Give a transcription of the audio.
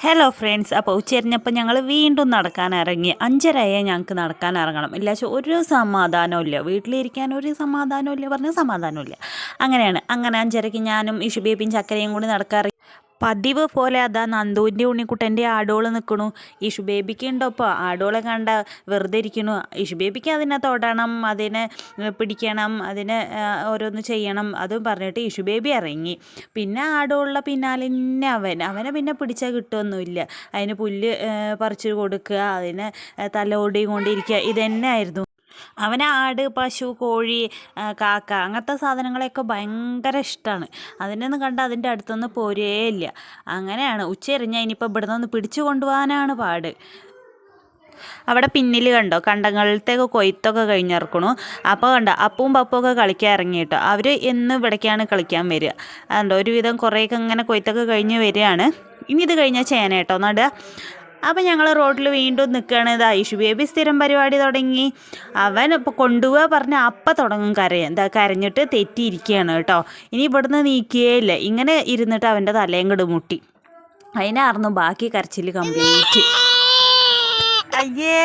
Hello friends അപ്പോൾ ഉച്ചരിഞ്ഞപ്പോൾ ഞങ്ങൾ വീണ്ടും നടക്കാൻ ഇറങ്ങി അഞ്ചരയായി ഞങ്ങൾക്ക് നടക്കാൻ ഇറങ്ങണം ഇല്ലാച്ച ഒരു സമാധാനവും ഇല്ല വീട്ടിലിരിക്കാൻ ഒരു സമാധാനവും ഇല്ല പറഞ്ഞ സമാധാനവും ഇല്ല അങ്ങനെയാണ്. അങ്ങനെ അഞ്ചരയ്ക്ക് ഞാനും ഇഷുബേബിയും ചക്കരയും കൂടി നടക്കാറ് പതിവ് പോലെ അതാ നന്ദുവിന്റെ ഉണ്ണിക്കുട്ടന്റെ ആടോൾ നിൽക്കണു ഇഷുബേബിക്ക് ഉണ്ടോ ഇപ്പോൾ ആടോളെ കണ്ട വെറുതെ ഇരിക്കണു. ഇഷുബേബിക്ക് അതിനെ തൊടണം അതിനെ പിടിക്കണം അതിനെ ഓരോന്ന് ചെയ്യണം. അതും പറഞ്ഞിട്ട് ഇഷു ബേബി ഇറങ്ങി പിന്നെ ആടോളുടെ പിന്നാലെ തന്നെ അവൻ. അവനെ പിന്നെ പിടിച്ചാൽ കിട്ടുമൊന്നുമില്ല അതിന് പുല്ല് പറിച്ചു കൊടുക്കുക അതിനെ തലോടി കൊണ്ടിരിക്കുക. ഇതന്നെ ആയിരുന്നു അവന് ആട് പശു കോഴി കാക്ക അങ്ങനത്തെ സാധനങ്ങളെയൊക്കെ ഭയങ്കര ഇഷ്ടമാണ് അതിനൊന്നും കണ്ട് അതിന്റെ അടുത്തൊന്നും പോരേയില്ല. അങ്ങനെയാണ്. ഉച്ചയെറിഞ്ഞാൽ ഇനിയിപ്പോൾ ഇവിടെ നിന്ന് പിടിച്ചു കൊണ്ടുപോകാനാണ് പാട്. അവിടെ പിന്നിൽ കണ്ടോ? കണ്ടങ്ങളിലത്തേക്ക് കൊയ്ത്തൊക്കെ കഴിഞ്ഞിറക്കണു. അപ്പോൾ കണ്ടോ? അപ്പവും പപ്പും ഒക്കെ കളിക്കാൻ ഇറങ്ങി കേട്ടോ അവർ എന്ന് ഇവിടേക്കാണ് കളിക്കാൻ വരിക. അതുകൊണ്ട് ഒരുവിധം കുറേയൊക്കെ ഇങ്ങനെ കൊയ്ത്തൊക്കെ കഴിഞ്ഞ് വരികയാണ്. ഇനി ഇത് കഴിഞ്ഞാൽ ചേന കേട്ടോ. നടുക. അപ്പം ഞങ്ങൾ റോഡിൽ വീണ്ടും നിൽക്കുകയാണ് ഇത് ഐഷു ബേബി സ്ഥിരം പരിപാടി തുടങ്ങി. അവൻ ഇപ്പോൾ കൊണ്ടുപോവുക പറഞ്ഞാൽ അപ്പം തുടങ്ങും കരയാൻ എന്താ കരഞ്ഞിട്ട് തെറ്റിയിരിക്കുകയാണ് കേട്ടോ. ഇനി ഇവിടുന്ന് നീക്കുകയില്ല. ഇങ്ങനെ ഇരുന്നിട്ട് അവന്റെ തലയും കിട് മുട്ടി. അതിനായിരുന്നു ബാക്കി കരച്ചിൽ കംപ്ലീറ്റ് അയ്യേ!